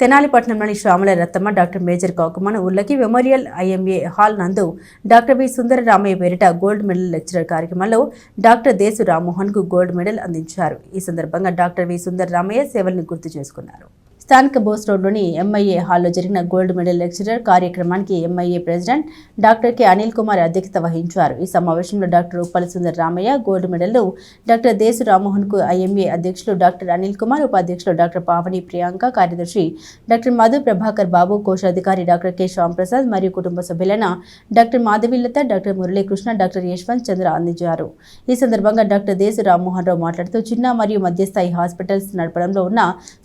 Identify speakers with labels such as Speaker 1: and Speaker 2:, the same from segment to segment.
Speaker 1: తెనాలిపట్నంలోని Shyamala Rattamma doctor major Kaukuman ఊర్లకి memorial IMA hall నందు doctor V Sundara Ramaiah పేరిట గోల్డ్ మెడల్ లెక్చరర్ కార్యక్రమంలో డాక్టర్ దేశు రామ్మోహన్కు గోల్డ్ మెడల్ అందించారు. ఈ సందర్భంగా డాక్టర్ వి సుందర రామయ్య సేవల్ని గుర్తు చేసుకున్నారు. స్థానిక బోస్ రోడ్లోని ఎంఐఏ హాల్లో జరిగిన గోల్డ్ మెడల్ లెక్చరర్ కార్యక్రమానికి MIA president doctor K Anil Kumar అధ్యక్షత వహించారు. ఈ సమావేశంలో డాక్టర్ ఉప్పల సుందర రామయ్య గోల్డ్ మెడల్ను డాక్టర్ దేశు రామ్మోహన్కు ఐఎంఏ అధ్యక్షులు డాక్టర్ అనిల్ కుమార్ ఉపాధ్యక్షులు డాక్టర్ పావని ప్రియాంక కార్యదర్శి డాక్టర్ మధు ప్రభాకర్ బాబు కోశాధికారి డాక్టర్ కె శ్యాంప్రసాద్ మరియు కుటుంబ సభ్యులైన doctor Madhavilatha doctor Muralikrishna doctor Yashwanth Chandra అందించారు. ఈ సందర్భంగా డాక్టర్ దేశు రామ్మోహన్ రావు మాట్లాడుతూ చిన్న మరియు మధ్యస్థాయి హాస్పిటల్స్ నడపడంలో ఉన్న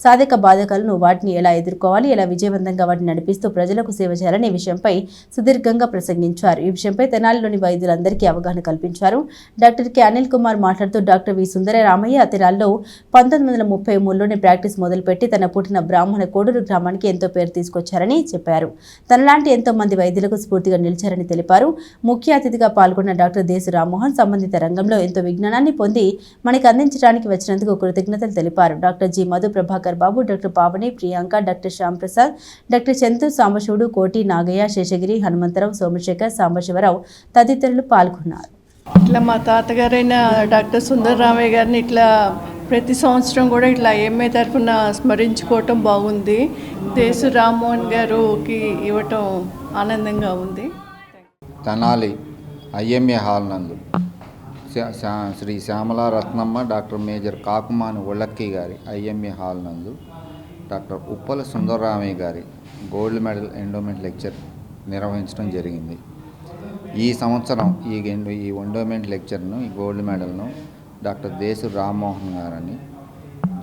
Speaker 1: సాధక బాధకాలను వాటిని ఎలా ఎదుర్కోవాలి ఎలా విజయవంతంగా వాటిని నడిపిస్తూ ప్రజలకు సేవ చేయాలనే విషయంపై సుదీర్ఘంగా ప్రసంగించారు. ఈ విషయంపై తెనాలిలోని వైద్యులందరికీ అవగాహన కల్పించారు. Doctor K. అనిల్ కుమార్ మాట్లాడుతూ డాక్టర్ వి. సుందర రామయ్య తెనాల్లో పంతొమ్మిది వందల ముప్పై మూడులోనే ప్రాక్టీస్ మొదలుపెట్టి తన పుట్టిన బ్రాహ్మణ కోడూరు గ్రామానికి ఎంతో పేరు తీసుకొచ్చారని చెప్పారు. తనలాంటి ఎంతో మంది వైద్యులకు స్ఫూర్తిగా నిలిచారని తెలిపారు. ముఖ్య అతిథిగా పాల్గొన్న డాక్టర్ దేశు రామ్మోహన్ సంబంధిత రంగంలో ఎంతో విజ్ఞానాన్ని పొంది మనకి అందించడానికి వచ్చినందుకు కృతజ్ఞతలు తెలిపారు. Doctor G. Madhu Prabhakar Babu doctor Pavani Priyanka doctor Shyam Prasad doctor Chandu Sambasivudu Koti Nagaiah Seshagiri Hanumantharao Somashekar Sambasivarao తదితరులు పాల్గొన్నారు.
Speaker 2: ఇట్లా మా తాతగారైన డాక్టర్ సుందర రామయ్య గారిని ఇట్లా ప్రతి సంవత్సరం కూడా ఇట్లా ఎంఏ తరఫున స్మరించుకోవటం బాగుంది. దేశు రామ్మోహన్ గారుకి ఇవ్వటం ఆనందంగా ఉంది.
Speaker 3: తెనాలి ఐఎంఏ హాల్ నందు శ్రీ శ్యామల రత్నమ్మ డాక్టర్ మేజర్ కాకుమాని ఉళ్ళక్కి గారి ఐఎంఏ హాల్ నందు డాక్టర్ ఉప్పల సుందరరామయ్య గారి గోల్డ్ మెడల్ ఎండోమెంట్ లెక్చర్ నిర్వహించడం జరిగింది. ఈ సంవత్సరం ఈ ఎండో ఈ ఎండోమెంట్ లెక్చర్ను ఈ గోల్డ్ మెడల్ను డాక్టర్ దేశు రామ్మోహన్ గారని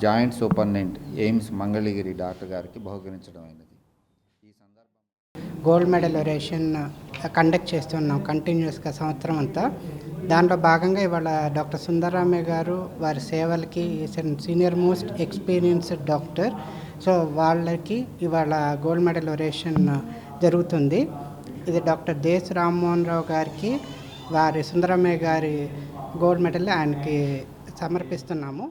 Speaker 3: joint superintendent AIIMS Mangalagiri doctor గారికి బహుకరించడం అయినది. ఈ సందర్భం
Speaker 4: గోల్డ్ మెడల్ ఒరేషన్ కండక్ట్ చేస్తున్నాం కంటిన్యూస్గా సంవత్సరం అంతా. దాంట్లో భాగంగా ఇవాళ డాక్టర్ సుందరరామయ్య గారు వారి సేవలకి senior most experienced doctor so వాళ్ళకి ఇవాళ గోల్డ్ మెడల్ ఒరేషన్ జరుగుతుంది. ఇది డాక్టర్ దేశ్ రామ్మోహన్ రావు గారికి వారి సుందరరామయ్య గారి గోల్డ్ మెడల్ ఆయనకి సమర్పిస్తున్నాము.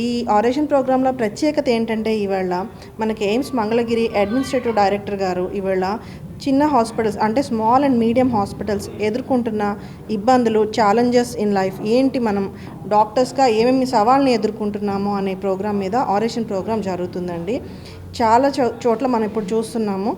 Speaker 5: ఈ ఆరేషన్ ప్రోగ్రాంలో ప్రత్యేకత ఏంటంటే ఇవాళ మనకి ఎయిమ్స్ మంగళగిరి అడ్మినిస్ట్రేటివ్ డైరెక్టర్ గారు ఇవాళ చిన్న హాస్పిటల్స్ అంటే స్మాల్ అండ్ మీడియం హాస్పిటల్స్ ఎదుర్కొంటున్న ఇబ్బందులు ఛాలెంజెస్ ఇన్ లైఫ్ ఏంటి మనం డాక్టర్స్గా ఏమేమి సవాళ్ళని ఎదుర్కొంటున్నాము అనే ప్రోగ్రాం మీద ఆరేషన్ ప్రోగ్రామ్ జరుగుతుందండి. చాలా చో చోట్ల మనం ఇప్పుడు చూస్తున్నాము.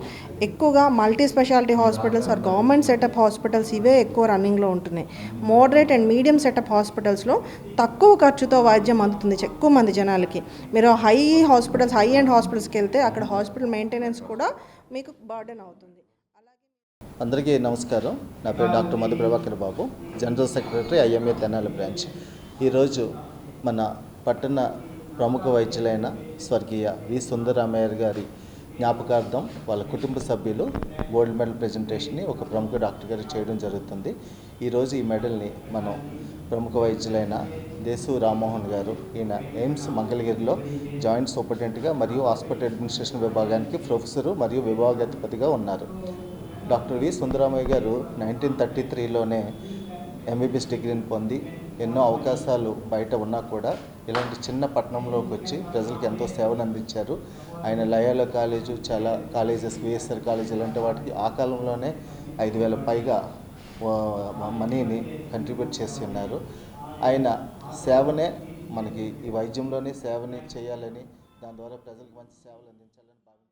Speaker 5: ఎక్కువగా multi speciality hospitals or government setup hospitals ఇవే ఎక్కువ రన్నింగ్లో ఉంటున్నాయి. మోడరేట్ అండ్ మీడియం సెటప్ హాస్పిటల్స్లో తక్కువ ఖర్చుతో వైద్యం అందుతుంది ఎక్కువ మంది జనాలకి. మీరు హై హాస్పిటల్స్ హై అండ్ హాస్పిటల్స్కి వెళ్తే అక్కడ హాస్పిటల్ మెయింటెనెన్స్ కూడా మీకు బర్డెన్ అవుతుంది.
Speaker 6: అందరికీ నమస్కారం. నా పేరు doctor Madhu Prabhakar Babu general secretary IMA Tenali branch. ఈరోజు మన పట్టణ ప్రముఖ వైద్యులైన స్వర్గీయ వి. సుందరరామయ్య గారి జ్ఞాపకార్థం వాళ్ళ కుటుంబ సభ్యులు గోల్డ్ మెడల్ ప్రజెంటేషన్ని ఒక ప్రముఖ డాక్టర్ గారు చేయడం జరుగుతుంది. ఈరోజు ఈ మెడల్ని మనం ప్రముఖ వైద్యులైన దేశు రామ్మోహన్ గారు ఈయన ఎయిమ్స్ మంగళగిరిలో జాయింట్ సూపరింటెండెంట్గా మరియు హాస్పిటల్ అడ్మినిస్ట్రేషన్ విభాగానికి ప్రొఫెసరు మరియు విభాగాధిపతిగా ఉన్నారు. Doctor V. సుందరామయ్య గారు నైన్టీన్ థర్టీ త్రీలోనే ఎంబీబీఎస్ డిగ్రీని పొంది ఎన్నో అవకాశాలు బయట ఉన్నా కూడా ఇలాంటి చిన్న పట్టణంలోకి వచ్చి ప్రజలకు ఎంతో సేవలు అందించారు. ఆయన లయాల కాలేజు చాలా కాలేజెస్ విఎస్ఆర్ కాలేజ్ ఇలాంటి వాటికి ఆ కాలంలోనే ఐదు వేల పైగా మనీని కంట్రిబ్యూట్ చేసి ఉన్నారు. ఆయన సేవనే మనకి ఈ వైద్యంలోనే సేవని చేయాలని దాని ద్వారా ప్రజలకు మంచి సేవలు అందించాలని భావించారు